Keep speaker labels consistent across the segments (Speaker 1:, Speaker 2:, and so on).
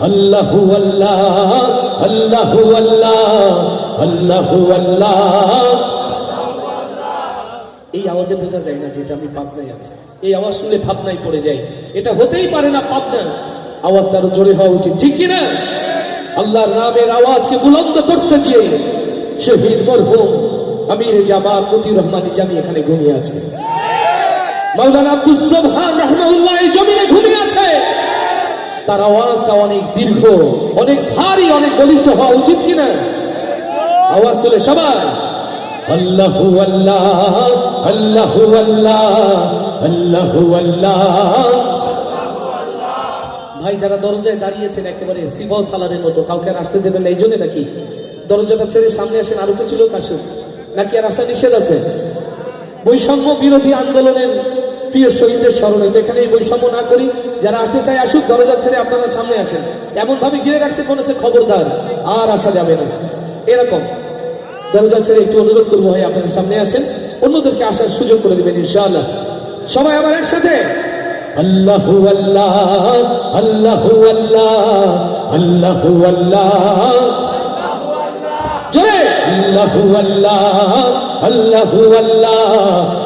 Speaker 1: আল্লাহ আল্লাহ আল্লাহ আল্লাহ আল্লাহ আল্লাহ। এই আওয়াজে বোঝা যায় না আমি পাবনায় আছি। এই আওয়াজ শুনে পড়ে যাই। এটা হতেই পারে না পাবনা আওয়াজটা আরও জোরে হওয়া উচিত। ঠিক আল্লাহর নামের আওয়াজকে বুলন্দ করতে গিয়ে শহীদ মরহুম আমির মতি রহমান নিজামি এখানে ঘুমিয়ে আছে। রহমাউল্লাহ এই জমিনে ঘুমিয়ে আছে তার আওয়াজটা অনেক দীর্ঘ, অনেক ভারী, অনেক বলিষ্ঠ হওয়া উচিত কিনা? আওয়াজ তুলে সবাই। আল্লাহু আল্লাহ আল্লাহু আল্লাহ আল্লাহু আল্লাহ। ভাই, যারা দরজায় দাঁড়িয়েছেন একেবারে সিবল সালারের মতো, কাউকে আর আসতে দেবেন না, এই জন্য নাকি? দরজাটা ছেড়ে সামনে আসেন, আরও কিছু লোক আসুন নাকি আর আসা নিষেধ আছে? বৈষম্য বিরোধী আন্দোলনের প্রিয় শহীদদের স্মরণে তো এখানে বৈষম্য না করি, যারা আসতে চায় আসুক, দরজা ছেড়ে আপনারা সামনে আসেন। এমন ভাবে ঘিরে রাখছে মনে হচ্ছে খবরদার, আর আসা যাবে না। এরকম। দরজা ছেড়ে একটু অনুরোধ করব ভাই, আপনারা সামনে আসেন। অন্যদেরকে আসার সুযোগ করে দিবেন, ইনশাআল্লাহ। সবাই আবার একসাথে। আল্লাহু আল্লাহ আল্লাহু আল্লাহ আল্লাহু আল্লাহ। জোরে। আল্লাহু আল্লাহ আল্লাহু আল্লাহ।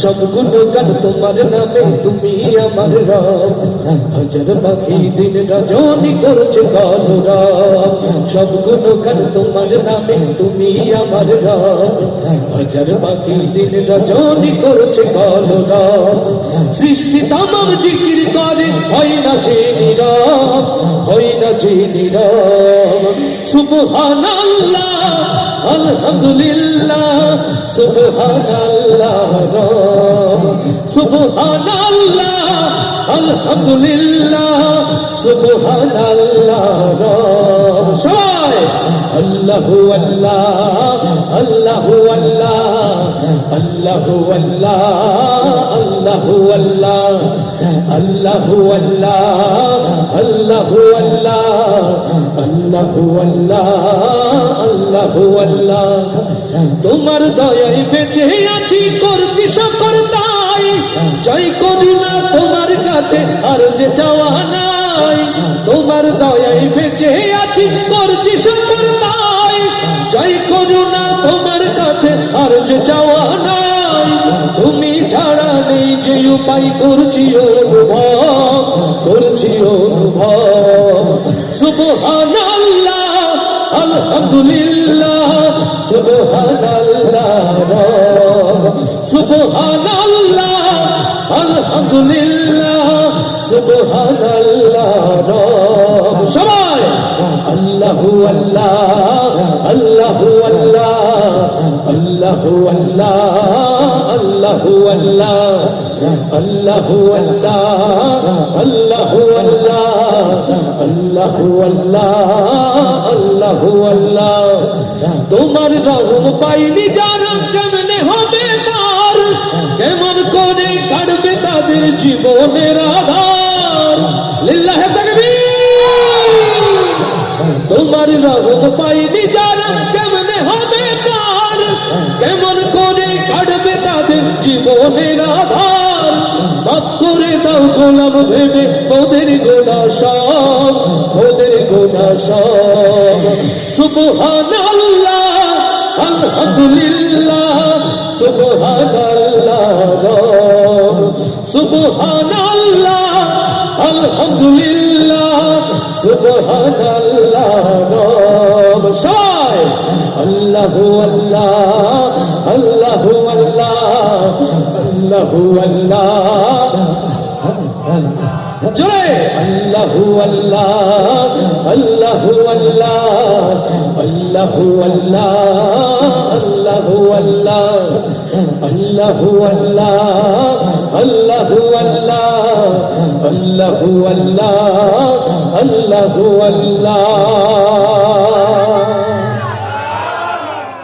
Speaker 1: সব গুণগান তোমার নামে, তুমি আমার রব। হাজার পাখি দিন রজনী করছে গৌরব সব গুণগান তোমার নামে, তুমি আমার রব। হাজার পাখি দিন রজনী করছে গৌরব সৃষ্টি তামাম জিকির করে, হয় না যে নীরব, হয় না যে নীরব। সুবহানাল্লাহ। আলহামদুলিল্লাহ সুবহানাল্লাহ সুবহানাল্লাহ আলহামদুলিল্লাহ সুবহানাল্লাহ সবাই আল্লাহু আল্লাহ আল্লাহু আল্লাহ। আল্লাহু আল্লাহ আল্লাহু আল্লাহ আল্লাহু আল্লাহ আল্লাহু আল্লাহ তোমার দয়ায় বেঁচে আছি, করছি সকর তাই জয় করি না, তোমার কাছে আর যে চাওয়া নাই। তোমার দয়ায় বেঁচে আছি, করছি সকর তাই যে উপায় করছি অনুভব করছি অনুভব। সুবহানাল্লাহ, আলহামদুলিল্লাহ, সুবহানাল্লাহ সুবহানাল্লাহ, আলহামদুলিল্লাহ, সুবহানাল্লাহ সবাই, আল্লাহু আল্লাহ আল্লাহু আল্লাহ আল্লাহু আল্লাহ আল্লাহু আল্লাহ। আল্লাহু আল্লাহ আল্লাহু আল্লাহ আল্লাহু আল্লাহ আল্লাহু আল্লাহ। তোমার রহম পাইনি যারা কেমনে হবে পার কেমন করে কাটবে তাদের জীবনের আধার। লিল্লাহে তাকবীর। তোমার রহম পাইনি যারা মন ভেবে তোদের গোনা সব তোদের গোনা সব। সুবহান আল্লাহ আলহামদুলিল্লাহ সুবহান আল্লাহ সুবহান আল্লাহ আলহামদুলিল্লাহ সুবহান আল্লাহ সবাই, আল্লাহ আল্লাহ আল্লাহ আল্লাহ আল্লাহ আল্লাহ। জোরে আল্লাহু আল্লাহ আল্লাহু আল্লাহ আল্লাহু আল্লাহ আল্লাহু আল্লাহ আল্লাহু আল্লাহ আল্লাহু আল্লাহ আল্লাহু আল্লাহ আল্লাহু আল্লাহ।